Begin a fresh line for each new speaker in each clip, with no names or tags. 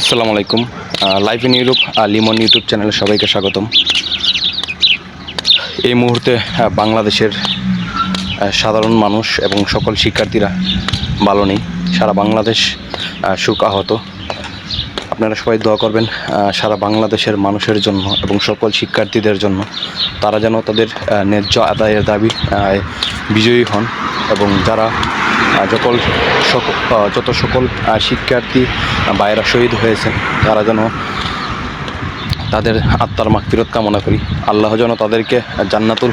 আসসালামু আলাইকুম। Live in Europe Limon YouTube চ্যানেলে সবাইকে স্বাগতম। এই মুহূর্তে বাংলাদেশের সাধারণ মানুষ এবং সকল শিক্ষার্থীরা ভালো নেই। সারা বাংলাদেশ শোক আহত আপনারা সবাই দোয়া করবেন সারা বাংলাদেশের মানুষের জন্য এবং সকল শিক্ষার্থীদের জন্য। তারা যেন তাদের ন্যায্য আদায়ের দাবি বিজয়ী হন এবং যারা সক- যত সকল শিক্ষার্থী বাইরা শহীদ হয়েছেন, তারা যেন তাদের আত্মার মাগফিরত কামনা করি। আল্লাহ যেন তাদেরকে জান্নাতুল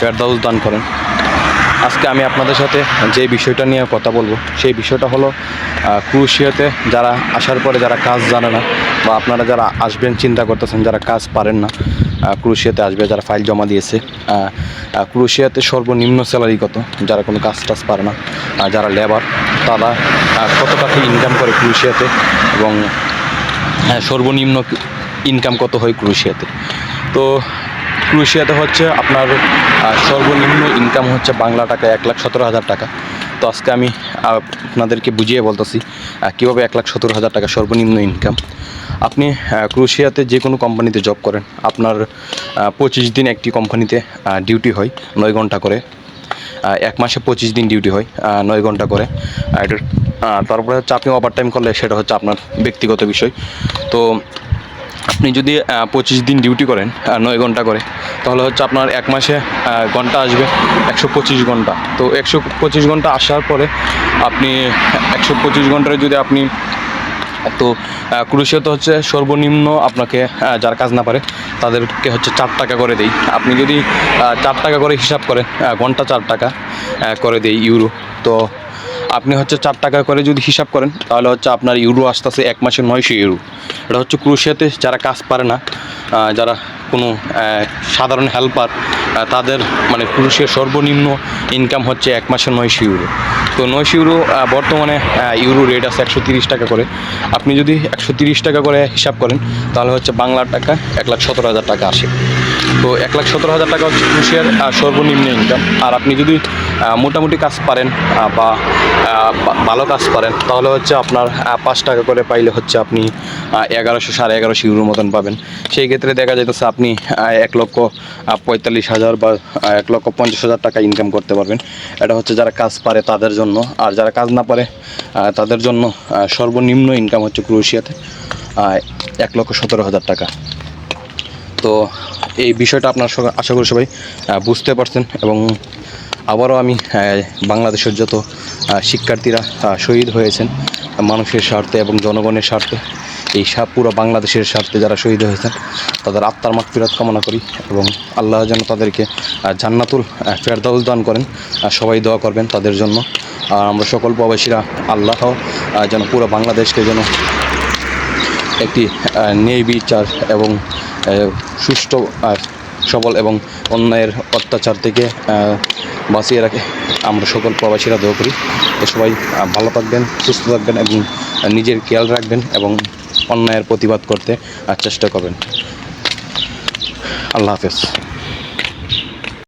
ফেরদাউস দান করেন। আজকে আমি আপনাদের সাথে যে বিষয়টা নিয়ে কথা বলব, সেই বিষয়টা হলো ক্রুশিয়াতে যারা আসার পরে যারা কাজ জানে না বা আপনারা যারা আসবেন চিন্তা করতেছেন যারা কাজ পারেন না ক্রুশিয়াতে আসবে, যারা ফাইল জমা দিয়েছে ক্রুশিয়াতে সর্বনিম্ন স্যালারি কত? যারা কোনো কাজ টাজ পারে না যারা লেবার তারা কত টাকা ইনকাম করে ক্রুশিয়াতে এবং সর্বনিম্ন ইনকাম কত হয় ক্রুশিয়াতে তো ক্রুশিয়াতে হচ্ছে আপনার সর্বনিম্ন ইনকাম হচ্ছে বাংলা টাকা এক লাখ সতেরো হাজার টাকা। তো আজকে আমি আপনাদেরকে বুঝিয়ে বলতেছি কীভাবে এক লাখ সতেরো হাজার টাকা সর্বনিম্ন ইনকাম আপনি ক্রুশিয়াতে যে কোনো কোম্পানিতে জব করেন, আপনার পঁচিশ দিন একটি কোম্পানিতে ডিউটি হয় নয় ঘণ্টা করে। এক মাসে পঁচিশ দিন ডিউটি হয় নয় ঘণ্টা করে। তারপরে হচ্ছে আপনি ওভার টাইম করলে সেটা হচ্ছে আপনার ব্যক্তিগত বিষয়। তো আপনি যদি পঁচিশ দিন ডিউটি করেন নয় ঘণ্টা করে, তাহলে হচ্ছে আপনার এক মাসে ঘণ্টা আসবে একশো পঁচিশ ঘণ্টা। তো একশো পঁচিশ ঘণ্টা আসার পরে আপনি, একশো পঁচিশ ঘন্টায় যদি আপনি, তো ক্রুশিয়াতে হচ্ছে সর্বনিম্ন আপনাকে যার কাজ না পারে, তাদেরকে হচ্ছে চার টাকা করে দেই। আপনি যদি চার টাকা করে হিসাব করেন ঘণ্টা চার টাকা করে দেই ইউরো। তো আপনি হচ্ছে চার টাকা করে যদি হিসাব করেন, তাহলে হচ্ছে আপনার ইউরো আসতেছে এক মাসে নয়শো ইউরো এটা হচ্ছে ক্রুশিয়াতে যারা কাজ পারে না যারা কোনো সাধারণ হেল্পার তাদের মানে ক্রুশিয়ার সর্বনিম্ন ইনকাম হচ্ছে এক মাসে নয়শো ইউরো তো নয়শো ইউরো বর্তমানে ইউরো রেট আছে একশো তিরিশ টাকা করে। আপনি যদি একশো তিরিশ টাকা করে হিসাব করেন, তাহলে হচ্ছে বাংলার টাকা এক লাখ সতেরো হাজার টাকা আসে। তো এক লাখ সতেরো হাজার টাকা হচ্ছে ক্রুশিয়ার সর্বনিম্ন ইনকাম আর আপনি যদি মোটামুটি কাজ পারেন বা ভালো কাজ পারেন, তাহলে হচ্ছে আপনার পাঁচ টাকা করে পাইলে হচ্ছে আপনি এগারোশো সাড়ে এগারোশো ইউরোর মতন পাবেন। সেই ক্ষেত্রে দেখা যাইতেছে আপনি এক লক্ষ পঁয়তাল্লিশ হাজার বা এক লক্ষ পঞ্চাশ হাজার টাকা ইনকাম করতে পারবেন। এটা হচ্ছে যারা কাজ পারে তাদের জন্য। আর যারা কাজ না পারে তাদের জন্য সর্বনিম্ন ইনকাম হচ্ছে ক্রোয়েশিয়াতে এক লক্ষ সতেরো হাজার টাকা। তো এই বিষয়টা আপনার আশা করি সবাই বুঝতে পারছেন এবং আবারও আমি বাংলাদেশের যত শিক্ষার্থীরা শহীদ হয়েছেন, মানুষের স্বার্থে এবং জনগণের স্বার্থে, এই সা, পুরো বাংলাদেশের স্বার্থে যারা শহীদ হয়েছেন, তাদের আত্মার মাগফিরাত কামনা করি এবং আল্লাহ যেন তাদেরকে জান্নাতুল ফেরদাউল দান করেন সবাই দোয়া করবেন তাদের জন্য। আর আমরা সকল প্রবাসীরা আল্লাহ যেন পুরো বাংলাদেশকে যেন একটি ন্যায় বিচার এবং সুষ্ঠু আর সবল এবং অন্যায়ের অত্যাচার থেকে বাঁচিয়ে রাখে। আমরা সকল প্রবাসীরা দোয়া করি। তো সবাই ভালো থাকবেন, সুস্থ থাকবেন এবং নিজের খেয়াল রাখবেন এবং অন্যায়ের প্রতিবাদ করতে আর চেষ্টা করবেন। আল্লাহ হাফেজ।